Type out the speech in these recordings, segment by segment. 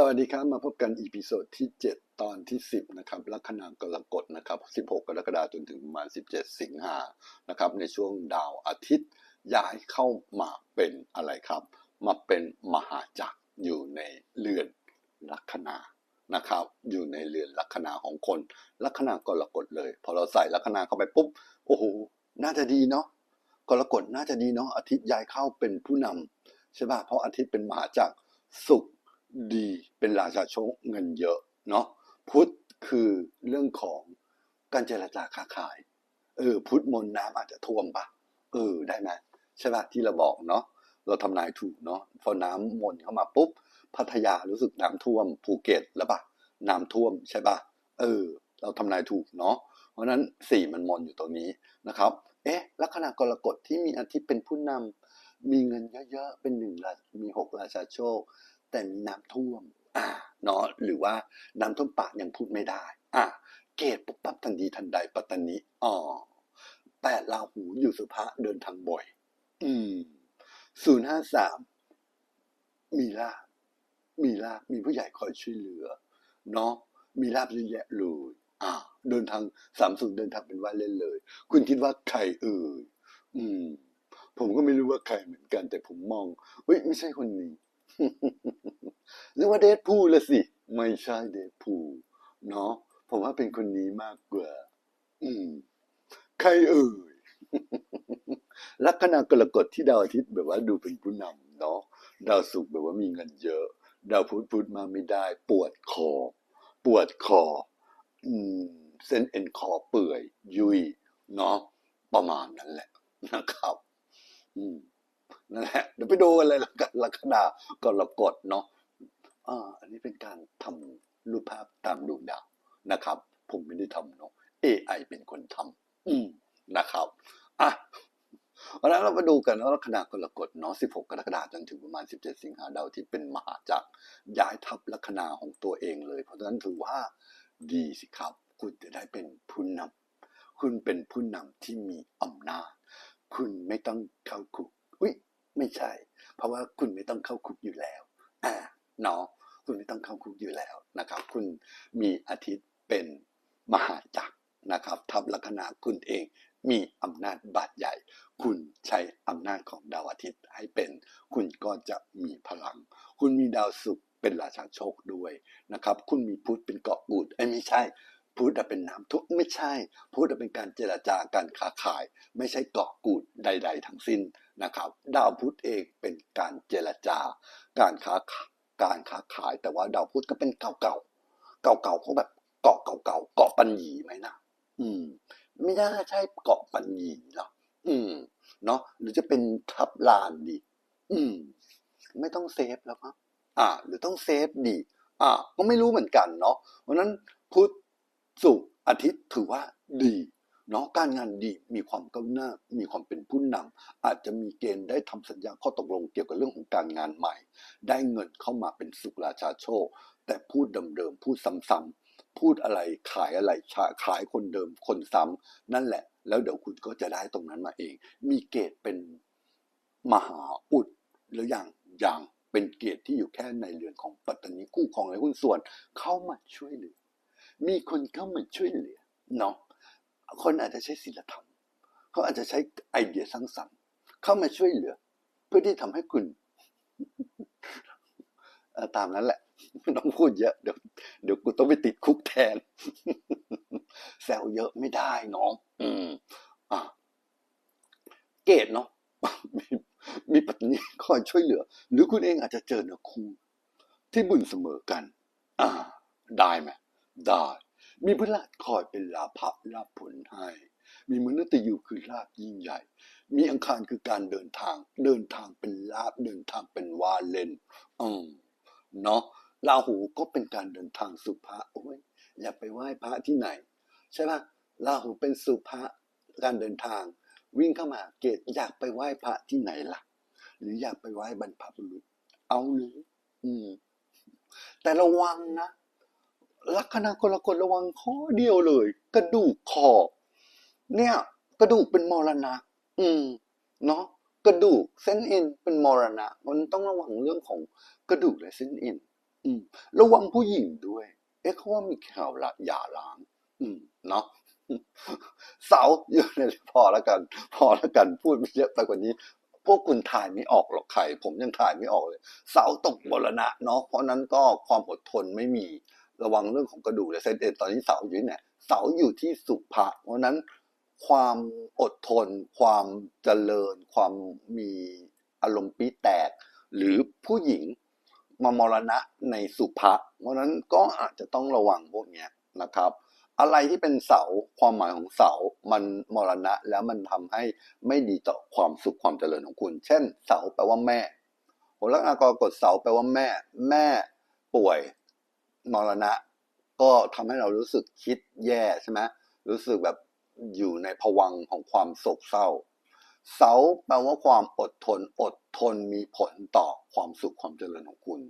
สวัสดีครับ มาพบกันอีพิโซดที่ 7 ตอนที่ 10 นะครับลัคนากรกฎนะครับ 16 กรกฎาคมจนถึงประมาณ 17 สิงหานะครับ ในช่วงดาวอาทิตย์ย้ายเข้ามาเป็นอะไรครับ มาเป็นมหาจักรอยู่ในเรือนลัคนานะครับ อยู่ในเรือนลัคนาของคนลัคนากรกฎเลย พอเราใส่ลัคนาเข้าไปปุ๊บโอ้โหน่าจะดีเนาะกรกฎน่าจะดีเนาะอาทิตย์ย้ายเข้าเป็นผู้นำใช่ป่ะเพราะอาทิตย์เป็นมหาจักรศุกร์ ดีเป็นราชาโชคเงินเยอะเนาะพุทธคือเรื่องของการเจรจาค้าขาย เออ พุทธมนน้ำอาจจะท่วมปะเออได้ไหมใช่ปะที่เราบอกเนาะเราทำนายถูกเนาะพอน้ำมนต์เข้ามาปุ๊บพัทยารู้สึกน้ำท่วมภูเก็ตแล้วปะน้ำท่วมใช่ปะเออ เราทำนายถูกเนาะเพราะนั้นสี่มันมนอยู่ตรงนี้นะครับ เอ๊ะลัคนากรกฎที่มีอาทิตย์เป็นผู้นำมีเงินเยอะๆเป็นหนึ่งมีหกราชาโชค แต่น้ำท่วมอ่าเนาะหรือว่าน้ำท่วมปากยังพูดไม่ได้อ่าเกตปุ๊บปั๊บทันทีทันใดปัตตานีอ๋อแปดราหูอยู่สุภะเดินทางบ่อย อืมศูนย์ห้าสามมีลาบมีลาบมีผู้ใหญ่คอยช่วยเหลือเนาะมีลาบเยอะแยะเลยอ่าเดินทางสามศูนเดินทางเป็นว่าเล่นเลย คุณคิดว่าใครเอ่ยอืม ผมก็ไม่รู้ว่าใครเหมือนกัน แต่ผมมองเฮ้ยไม่ใช่คนนี้ หรือว่าเดทพูละสิ ไม่ใช่เดทพูเนาะผมว่าเป็นคนนี้มากกว่า อืม ใครเอ่ยลัคนากรกฎที่ดาวอาทิตย์แบบว่าดูเป็นผู้นำเนาะดาวศุกร์แบบว่ามีเงินเยอะ ดาวพุธพุธมาไม่ได้ ปวดคอ ปวดคอ อืม เส้นเอ็นคอเปื่อย ยุยเนาะประมาณนั้นแหละนะครับ อืม นั่นแหละเดี๋ยวไปดูกันเลยละกันลัคนากรกฎเนาะอ่าอันนี้เป็นการทำรูปภาพตามดวงดาวนะครับ ผมไม่ได้ทำเนาะ AI เป็นคนทำอืมนะครับอะวันนั้นเรามาดูกันว่าลัคนากรกฎเนาะ 16 กรกฎาคมจนถึงประมาณ 17 สิงหาดาวที่เป็นมหาจักรย้ายทับลัคนาของตัวเองเลย เพราะฉะนั้นถือว่าดีสิครับ คุณจะได้เป็นผู้นำคุณเป็นผู้นำที่มีอำนาจ คุณไม่ต้องเข้าคุกอุ้ย ไม่ใช่ เพราะว่าคุณไม่ต้องเข้าคุกอยู่แล้วอ่าเนาะคุณไม่ต้องเข้าคุกอยู่แล้วนะครับ คุณมีอาทิตย์เป็นมหาจักรนะครับทับลัคนาคุณเองมีอำนาจบาดใหญ่ คุณใช้อำนาจของดาวอาทิตย์ให้เป็น คุณก็จะมีพลัง คุณมีดาวศุกร์เป็นราชาโชคด้วยนะครับ คุณมีพุธเป็นเกาะกูดไอ้ไม่ใช่ พุธเป็นน้ำทุกไม่ใช่พุธเป็นการเจรจาการค้าขาย ไม่ใช่เกาะกูดใด ๆ ทั้งสิ้นนะครับ ดาวพุธเองเป็นการเจรจาการค้าการค้าขาย แต่ว่าดาวพุธก็เป็นเก่าๆเก่าๆเขาแบบเกาะเก่าๆเกาะปัญญีไหมนะอืม ไม่น่าใช่เกาะปัญญีหรอกอืม เนาะหรือจะเป็นทับลานดี อืม ไม่ต้องเซฟแล้วครับอ่า หรือต้องเซฟดี อ่า ก็ไม่รู้เหมือนกันเนาะเพราะฉะนั้นพุธ ศุกร์อาทิตย์ถือว่าดีเนาะการงานดีมีความก้าวหน้ามีความเป็นผู้นำอาจจะมีเกณฑ์ได้ทำสัญญาข้อตกลงเกี่ยวกับเรื่องของการงานใหม่ ได้เงินเข้ามาเป็นสุขราชาโชค แต่พูดเดิมๆพูดซ้ำๆพูดอะไรขายอะไรขายคนเดิมคนซ้ำนั่นแหละ แล้วเดี๋ยวคุณก็จะได้ตรงนั้นมาเอง มีเกณฑ์เป็นมหาอุดหรืออย่างอย่างเป็นเกณฑ์ที่อยู่แค่ในเรือนของปัตตานีคู่ของในหุ้นส่วนเข้ามาช่วยเหลือ มีคนเข้ามาช่วยเหลือเนาะคนอาจจะใช้ศีลธรรมเขาอาจจะใช้ไอเดียสร้างสรรค์เข้ามาช่วยเหลือ เพื่อที่ทำให้คุณตามนั้นแหละไม่ต้องพูดเยอะเดี๋ยวเดี๋ยวกูต้องไปติดคุกแทนแซวเยอะไม่ได้น้อง อืมอะเกตเนาะมีมีปัตตานีคอยช่วยเหลือ หรือคุณเองอาจจะเจอเนื้อคู่ที่บุญเสมอกัน อ่า ได้ไหม ได้ มีพฤหัสคอยเป็นลาภะลาภผลให้ มีมนุษย์อยู่คือลาภยิ่งใหญ่ มีอังคารคือการเดินทาง เดินทางเป็นลาภเดินทางเป็นวาเลนอืมเนาะราหูก็เป็นการเดินทางสุภะโอ้ยอย่าไปไหว้พระที่ไหน ใช่ปะราหูเป็นสุภะการเดินทาง วิ่งเข้ามาเกตอยากไปไหว้พระที่ไหนล่ะ หรืออยากไปไหว้บรรพบุรุษ เอาเลยอืมแต่ระวังนะ ลัคนาคนละคนระวังข้อเดียวเลย กระดูกคอเนี่ย กระดูกเป็นมรณะ อืม เนาะกระดูกเส้นเอ็นเป็นมรณะ มันต้องระวังเรื่องของกระดูกและเส้นเอ็นอืม ระวังผู้หญิงด้วย เอ๊ะเขาว่ามีข่าวละหย่าร้าง อืม เนาะเสาอยู่ในพอแล้วกัน พอแล้วกันพูดไปเยอะไปกว่านี้ พวกคุณถ่ายไม่ออกหรอกใครผมยังถ่ายไม่ออกเลย เสาตกมรณะเนาะเพราะนั้นก็ความอดทนไม่มี ระวังเรื่องของกระดูกและเส้นเอ็นตอนนี้เสาอยู่ที่ไหนเสาอยู่ที่สุภะเพราะนั้นความอดทน ความเจริญ ความมีอารมณ์ปีแตก หรือผู้หญิงมามรณะในสุภะเพราะนั้นก็อาจจะต้องระวังพวกนี้นะครับ อะไรที่เป็นเสาความหมายของเสามันมรณะแล้วมันทำให้ไม่ดีต่อความสุขความเจริญของคุณ เช่น เสาแปลว่าแม่โหลักษณะกรกฎเสาแปลว่าแม่ แม่ป่วย มรณะ ก็ทำให้เรารู้สึกคิดแย่ใช่ไหมรู้สึกแบบอยู่ในภวังของความโศกเศร้า เสาแปลว่าความอดทน อดทนมีผลต่อความสุขความเจริญของคุณ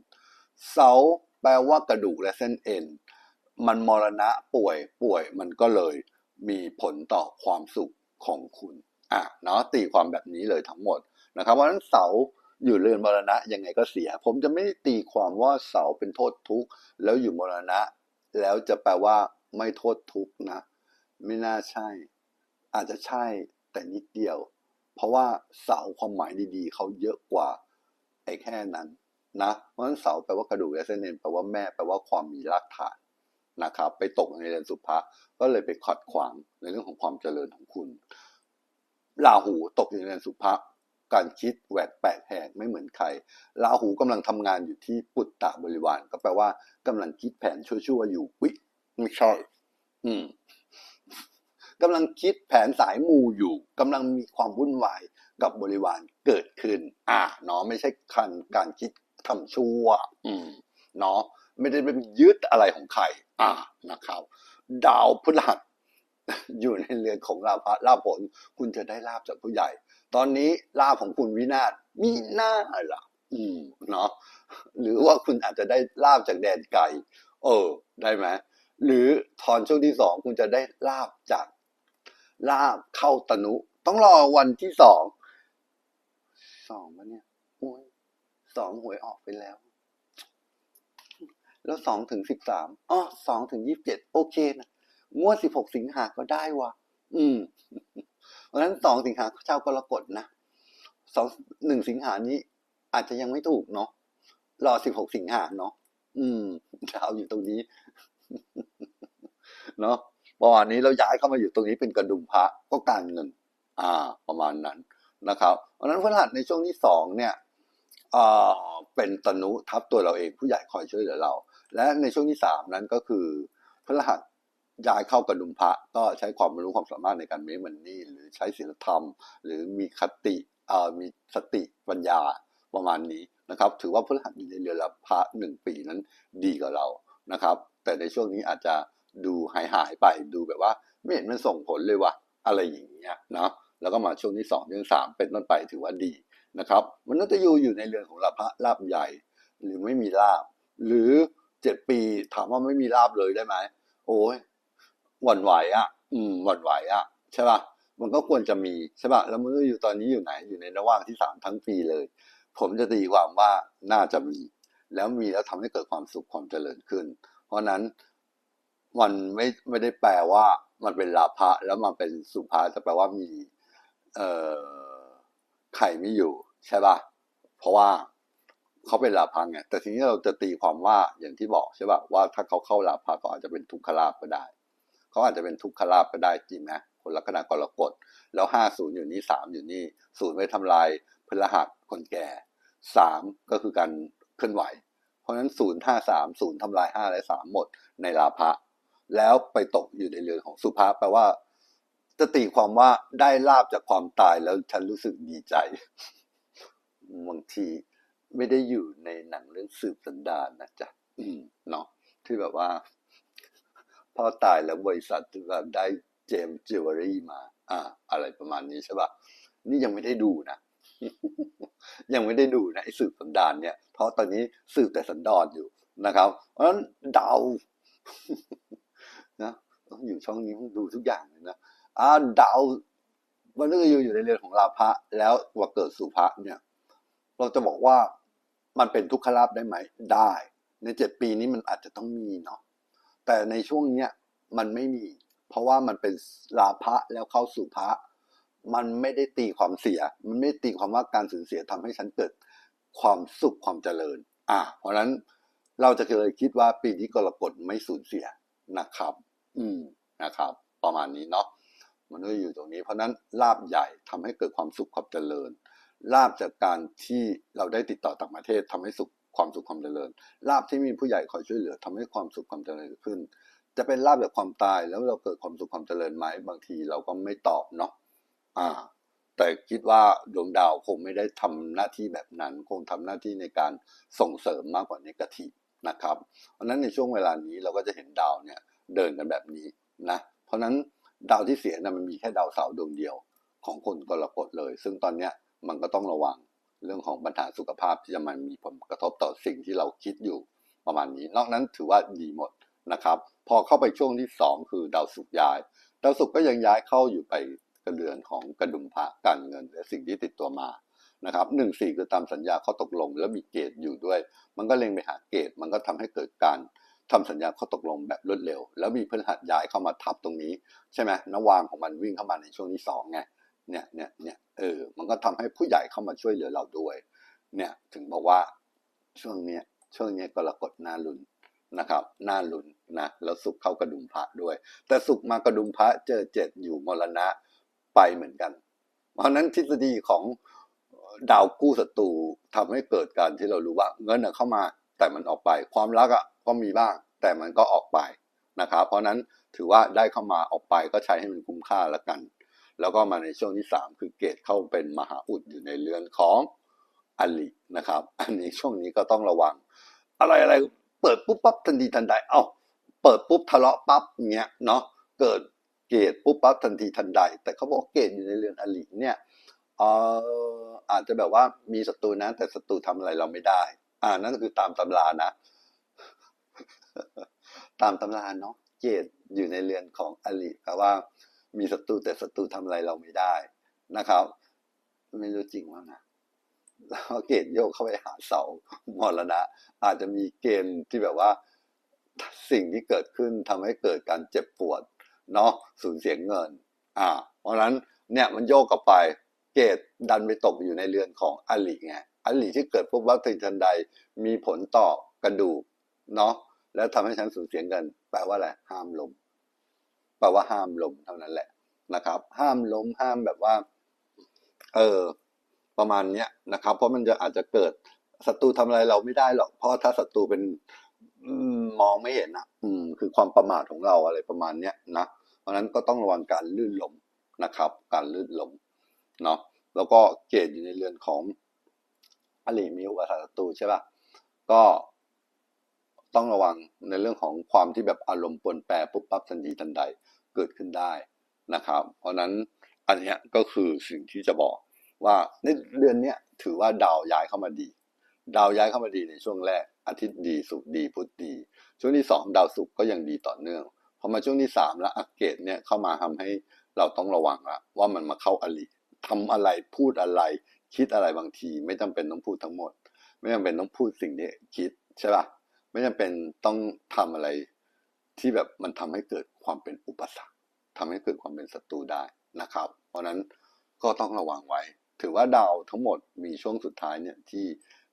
เสาแปลว่ากระดูกและเส้นเอ็น มันมรณะป่วยป่วยมันก็เลยมีผลต่อความสุขของคุณ อะเนาะตีความแบบนี้เลยทั้งหมดนะครับเพราะฉะนั้นเสา อยู่เรือนมรณะยังไงก็เสีย ผมจะไม่ตีความว่าเสาเป็นโทษทุกข์แล้วอยู่มรณะ แล้วจะแปลว่าไม่โทษทุกข์นะ ไม่น่าใช่ อาจจะใช่แต่นิดเดียว เพราะว่าเสาความหมายดีๆเขาเยอะกว่าไอ้แค่นั้นนะเพราะฉะนั้นเสาแปลว่ากระดูกและเส้นเอ็นแปลว่าแม่แปลว่าความมีรากฐานนะครับ ไปตกในเรือนสุภะก็เลยไปขัดขวางในเรื่องของความเจริญของคุณราหูตกอยู่ในเรือนสุภะ การคิดแหวกแปลกแหกไม่เหมือนใครราหูกำลังทำงานอยู่ที่ปุตตะบริวาร ก็แปลว่ากำลังคิดแผนชั่วๆอยู่วิไม่ใช่อืมกำลังคิดแผนสายมูอยู่กำลังมีความวุ่นวายกับบริวารเกิดขึ้น อ่าเนาะไม่ใช่คันการคิดทำชั่ว อืมเนาะไม่ได้เป็นยึดอะไรของใคร อ่านะครับ ดาวพฤหัสอยู่ในเรือนของลาภะลาผล คุณจะได้ลาบจากผู้ใหญ่ ตอนนี้ลาภของคุณวินาศมีหน้าล่ะ อืมเนาะหรือว่าคุณอาจจะได้ลาบจากแดนไกลเออ ได้ไหมหรือทอนช่วงที่สองคุณจะได้ลาบจากลาบเข้าตนุ ต้องรอวันที่สองสองวะเนี่ยโอ้ยสองหวยออกไปแล้ว แล้วสองถึงสิบสามอ๋อสองถึงยี่สิบเจ็ดโอเคนะงวดสิบหกสิงหาก็ได้วะอืม เพราะฉะนั้นสองสิงหาเจ้ากรกฎนะสองหนึ่งสิงหานี้อาจจะยังไม่ถูกเนาะรอสิบหกสิงหาเนาะอืมดาวอยู่ตรงนี้เนาะเมื่อวานนี้เราย้ายเข้ามาอยู่ตรงนี้เป็นกระดุมพระก็การเงิน อ่า ประมาณนั้นนะครับ เพราะฉะนั้นพฤหัสในช่วงที่สองเนี่ยอ่าเป็นตนุทับตัวเราเองผู้ใหญ่คอยช่วยเหลือเรา และในช่วงที่สามนั้นก็คือพฤหัส ย้ายเข้ากระดุมพระก็ใช้ความรู้ความสามารถในการเมมันนี่หรือใช้ศีลธรรม หรือมีคติมีสติปัญญาประมาณนี้นะครับ ถือว่าพฤหัสอยู่ในเรือนละพระหนึ่งปีนั้นดีกับเรานะครับ แต่ในช่วงนี้อาจจะดูหายหายไปดูแบบว่า ไม่เห็นมันส่งผลเลยว่ะอะไรอย่างเงี้ยเนาะแล้วก็มาช่วงที่สองถึงสามเป็นต้นไปถือว่าดีนะครับมนุษย์ยูอยู่ในเรือนของลาภะลาบใหญ่ หรือไม่มีลาบ หรือเจ็ดปีถามว่าไม่มีลาบเลยได้ไหมโอ้ย หวั่นไหวอะ อืมหวั่นไหวอะใช่ป่ะมันก็ควรจะมีใช่ป่ะแล้วมันุษย์ยูตอนนี้อยู่ไหนอยู่ในระหว่างที่สามทั้งปีเลย ผมจะตีความว่าน่าจะมี แล้วมีแล้วทำให้เกิดความสุขความเจริญขึ้น เพราะนั้นมันไม่ไม่ได้แปลว่ามันเป็นลาภะแล้วมันเป็นสุภาจะแปลว่ามี เอ่อไข่ไม่อยู่ ใช่ป่ะเพราะว่าเขาเป็นลาภะไงแต่ทีนี้เราจะตีความว่าอย่างที่บอกใช่ป่ะว่าถ้าเขาเข้าลาภะก็อาจจะเป็นทุกขลาภก็ได้ เขาอาจจะเป็นทุกขลาภก็ได้จริงไหมคนลัคนากรกฎแล้วห้าศูนย์อยู่นี่สามอยู่นี่ศูนย์ไว้ทำลายพลหัสคนแก่สามก็คือการเคลื่อนไหว เพราะฉะนั้นศูนย์ห้าสามศูนย์ทำลายห้าและสามหมดในลาภะแล้วไปตกอยู่ในเรือนของสุภาแปลว่าจะตีความว่าได้ลาบจากความตายแล้วฉันรู้สึกดีใจบางทีไม่ได้อยู่ในหนังเรื่องสืบสันดานนะจ๊ะเนาะที่แบบว่า พ่อตายแล้วบริษัทที่ว่าได้เจมจิวเวลรี่มา อ่า อะไรประมาณนี้ใช่ปะนี่ยังไม่ได้ดูนะ ยังไม่ได้ดูนะไอ้สืบสันดานเนี่ย เพราะตอนนี้สืบแต่สันดอนอยู่นะครับ เพราะฉะนั้นเดานะต้องอยู่ช่องนี้ต้องดูทุกอย่างเลยนะอ่าดาวมันก็อยู่อยู่ในเรือนของลาภะแล้วว่าเกิดสุภะเนี่ย เราจะบอกว่ามันเป็นทุกขลาภได้ไหมได้ ในเจ็ดปีนี้มันอาจจะต้องมีเนาะ แต่ในช่วงเนี้ยมันไม่มี เพราะว่ามันเป็นลาภะแล้วเข้าสู่พระมันไม่ได้ตีความเสีย มันไม่ตีความว่าการสูญเสียทำให้ฉันเกิดความสุขความเจริญ อ่าเพราะนั้นเราจะเคยคิดว่าปีนี้กรกฎไม่สูญเสียนะครับ อืมนะครับ ประมาณนี้เนาะมันก็อยู่ตรงนี้ เพราะฉะนั้นลาบใหญ่ทำให้เกิดความสุขความเจริญลาบจากการที่เราได้ติดต่อต่างประเทศทำให้สุข ความสุขความเจริญลาบที่มีผู้ใหญ่คอยช่วยเหลือทำให้ความสุขความเจริญขึ้น จะเป็นลาบจากความตายแล้วเราเกิดความสุขความเจริญไหมบางทีเราก็ไม่ตอบเนาะอ่า แต่คิดว่าดวงดาวคงไม่ได้ทำหน้าที่แบบนั้น คงทำหน้าที่ในการส่งเสริมมากกว่าในิเกทีนะครับเพราะนั้นในช่วงเวลานี้เราก็จะเห็นดาวเนี่ยเดินกันแบบนี้นะเพราะฉะนั้นดาวที่เสียนะมันมีแค่ดาวเสาร์ดวงเดียวของคนกรกฎเลย ซึ่งตอนเนี้ยมันก็ต้องระวัง เรื่องของปัญหาสุขภาพที่จะมันมีผลกระทบต่อสิ่งที่เราคิดอยู่ประมาณนี้ นอกนั้นถือว่าดีหมดนะครับ พอเข้าไปช่วงที่สองคือดาวศุกร์ย้าย ดาวศุกร์ก็ยังย้ายเข้าอยู่ไปกระเดือนของกระดุมพระการเงินและสิ่งที่ติดตัวมานะครับหนึ่งสี่คือตามสัญญาข้อตกลง แล้วมีเกณฑ์อยู่ด้วย มันก็เล็งไปหาเกณฑ์มันก็ทำให้เกิดการทำสัญญาข้อตกลงแบบรวดเร็ว แล้วมีพฤหัสย้ายเข้ามาทับตรงนี้ ใช่ไหมนวางของมันวิ่งเข้ามาในช่วงที่สองไง เนี่ยเนี่ยเนี่ยเออ มันก็ทำให้ผู้ใหญ่เข้ามาช่วยเหลือเราด้วย เนี่ยถึงบอกว่าช่วงเนี้ยช่วงเนี้ยกรกฎหน้าลุนนะครับหน้าลุนนะแล้วสุขเข้ากระดุมพระด้วย แต่สุขมากระดุมพระเจอเจ็ดอยู่มรณะไปเหมือนกัน เพราะนั้นทฤษฎีของดาวกู้ศัตรูทำให้เกิดการที่เรารู้ว่าเงินเข้ามาแต่มันออกไป ความรักอะก็มีบ้าง แต่มันก็ออกไปนะครับเพราะนั้นถือว่าได้เข้ามาออกไปก็ใช้ให้มันคุ้มค่าล้วกัน แล้วก็มาในช่วงที่สามคือเกตเข้าเป็นมหาอุดอยู่ในเรือนของอลินะครับ อันนี้ช่วงนี้ก็ต้องระวัง อะไรอะไรเปิดปุ๊บปั๊บทันทีทันใด เอ้าเปิดปุ๊บทะเลาะปั๊บเงี้ยเนาะเกิดเกตปุ๊บปั๊บทันทีทันใด แต่เขาบอกเกตอยู่ในเรือนอลิเนี่ยเอ่ออาจจะแบบว่ามีศัตรูนะแต่ศัตรูทำอะไรเราไม่ได้ อ่านั่นก็คือตามตำรานะ ตามตำราเนาะเกตอยู่ในเรือนของอลิแปลว่า มีศัตรูแต่ศัตรูทำอะไรเราไม่ได้นะครับ ไม่รู้จริงว่านะแล้วเกณฑ์โยกเข้าไปหาเสามรณะ อาจจะมีเกณฑ์ที่แบบว่า สิ่งที่เกิดขึ้นทำให้เกิดการเจ็บปวดเนาะสูญเสียเงิน อ่า เพราะฉะนั้นเนี่ยมันโยกกลับไปเกตดันไปตกอยู่ในเรือนของอลิไงอลิที่เกิดปุ๊บวัตถุทันใดมีผลต่อกระดูกเนาะแล้วทำให้ฉันสูญเสียเงิน แปลว่าอะไรห้ามลม แปลว่าห้ามล้มเท่านั้นแหละนะครับ ห้ามล้มห้ามแบบว่า เออประมาณเนี้ยนะครับ เพราะมันจะอาจจะเกิดศัตรูทำอะไรเราไม่ได้หรอก เพราะถ้าศัตรูเป็นมองไม่เห็นอะ อืม คือความประมาทของเราอะไรประมาณเนี้ยนะ เพราะนั้นก็ต้องระวังการลื่นล้มนะครับ การลื่นล้มเนาะแล้วก็เกณฑ์อยู่ในเรือนของอลิมีอุปสรรคศัตรูใช่ป่ะก็ต้องระวังในเรื่องของความที่แบบอารมณ์ปนแปรปุ๊บปั๊บทันทีทันใด เกิดขึ้นได้นะครับ เพราะฉะนั้นอันนี้ก็คือสิ่งที่จะบอกว่าในเดือนนี้ถือว่าดาวย้ายเข้ามาดี ดาวย้ายเข้ามาดีในช่วงแรกอาทิตย์ดีศุกดีพุธดี ช่วงที่สองดาวศุกร์ก็ยังดีต่อเนื่องพอมาช่วงที่สามแล้วอักเกตเนี่ยเข้ามาทำให้เราต้องระวังละว่ามันมาเข้าอลิทำอะไรพูดอะไร คิดอะไรบางที ไม่จำเป็นต้องพูดทั้งหมด ไม่จำเป็นต้องพูดสิ่งที่คิดใช่ป่ะไม่จำเป็นต้องทำอะไร ที่แบบมันทำให้เกิดความเป็นอุปสรรคทำให้เกิดความเป็นศัตรูได้นะครับ เพราะนั้นก็ต้องระวังไว้ ถือว่าดาวทั้งหมดมีช่วงสุดท้ายเนี่ยที่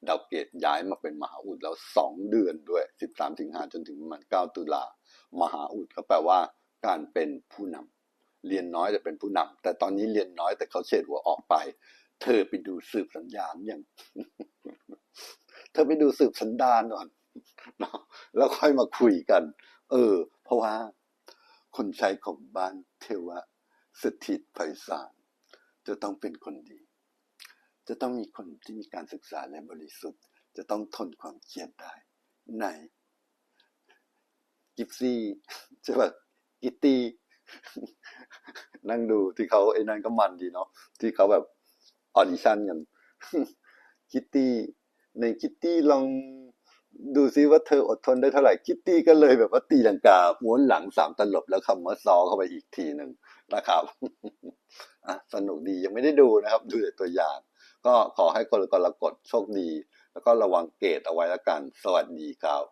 ดาวเกตย้ายมาเป็นมหาอุดแล้วสองเดือนด้วย 13สิงหาจนถึงประมาณ9ตุลามหาอุดก็แปลว่าการเป็นผู้นำเรียนน้อยแต่เป็นผู้นำแต่ตอนนี้เรียนน้อยแต่เขาเฉดหัวออกไป เธอไปดูสืบสัญญาณอย่าง เธอไปดูสืบสันดานก่อนเนาะแล้วค่อยมาคุยกัน เออ เพราะว่า คนใช้ของบ้านเทวะสถิตไพศาลจะต้องเป็นคนดี จะต้องมีคนที่มีการศึกษาและบริสุทธิ์ จะต้องทนความเครียดได้ไหนกิฟซี่ใช่ปะกิตตี้นั่งดูที่เขาไอ้นั่นก็มันดีเนาะที่เขาแบบออดิชั่นกันคิตตี้ในคิตตี้ลอง ดูซิว่าเธออดทนได้เท่าไหร่คิตตี้ก็เลยแบบว่าตีลังกาม้วนหลังสามตลบแล้วคำว่าซอเข้าไปอีกทีหนึ่งนะครับสนุกดียังไม่ได้ดูนะครับ ดูแต่ตัวอย่าง ก็ขอให้คนกรกฎโชคดี แล้วก็ระวังเกตเอาไว้แล้วกัน สวัสดีครับ